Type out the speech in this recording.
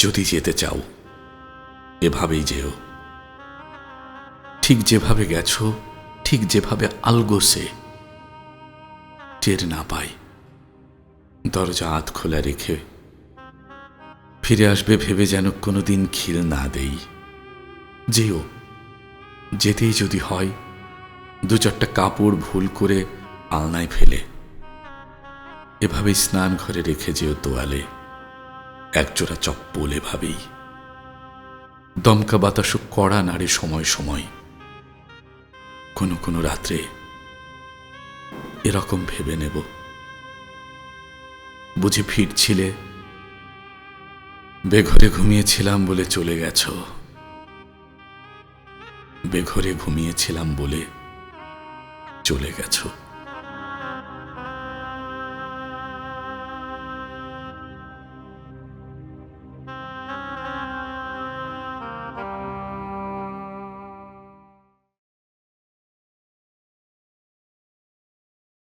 যদি যেতে চাও, এভাবেই যেও। ঠিক যেভাবে গেছো, ঠিক যেভাবে আলগোসে টের না পাই। দরজা আধ খোলা রেখে ফিরে আসবে ভেবে যেন কোনোদিন খিল না দেই। যেও, যেতেই যদি হয়, দু চারটা কাপড় ভুল করে আলনায় ফেলে। এভাবেই স্নান ঘরে রেখে যেও তোয়ালে। একজোড়া চপ্পল এভাবেই দমকা বাতাসও কড়া নাড়ে সময় সময়। কোনো কোনো রাত্রে এরকম ভেবে নেব। বুঝি ফিরছিলে। বেঘরে ঘুমিয়েছিলাম বলে চলে গেছ। বেঘরে ঘুমিয়েছিলাম বলে চলে গেছো।